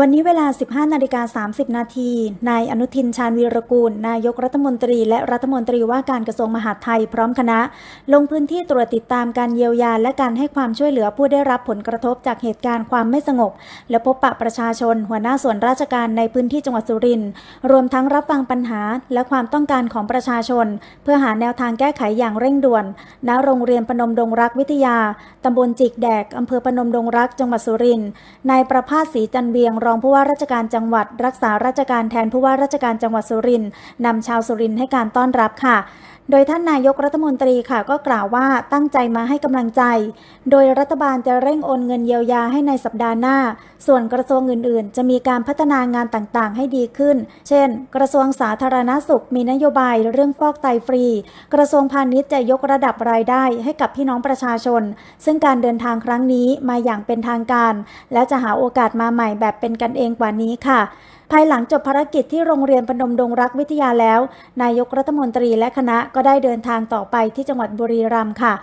วันนี้เวลา 15 นาฬิกา 30 นาที นายอนุทินชาญวีรกูล นายกรัฐมนตรีและรัฐมนตรีว่าการกระทรวงมหาดไทยพร้อมคณะ ลงพื้นที่ตรวจติดตามการเยียวยา และการให้ความช่วยเหลือผู้ได้รับผลกระทบจากเหตุการณ์ความไม่สงบ และพบปะประชาชน หัวหน้าส่วนราชการในพื้นที่จังหวัดสุรินทร์ รวมทั้งรับฟังปัญหาและความต้องการของประชาชน เพื่อหาแนวทางแก้ไขอย่างเร่งด่วน ณ โรงเรียนพนมดงรักวิทยา ตำบลจิกแดก อำเภอพนมดงรัก จังหวัดสุรินทร์ นายประภาสศรีจันเวียงรองผู้ว่าราชการจังหวัด รักษาราชการแทนผู้ว่าราชการจังหวัดสุรินทร์นำชาวสุรินทร์ให้การต้อนรับค่ะโดยท่านนายกรัฐมนตรีค่ะก็กล่าวว่าตั้งใจมาให้กำลังใจ โดยรัฐบาลจะเร่งโอนเงินเยียวยาให้ในสัปดาห์หน้า ส่วนกระทรวงอื่น ๆ จะมีการพัฒนางานต่าง ๆ ให้ดีขึ้น เช่น กระทรวงสาธารณาสุขมีนโยบายเรื่องฟอกไตฟรี กระทรวงพาณิชย์จะยกระดับรายได้ให้กับพี่น้องประชาชน ซึ่งการเดินทางครั้งนี้มาอย่างเป็นทางการ และจะหาโอกาสมาใหม่แบบเป็นกันเองกว่านี้ค่ะภายหลังจบภารกิจที่โรงเรียนพนมดงรักวิทยาแล้ว นายกรัฐมนตรีและคณะก็ได้เดินทางต่อไปที่จังหวัดบุรีรัมย์ค่ะ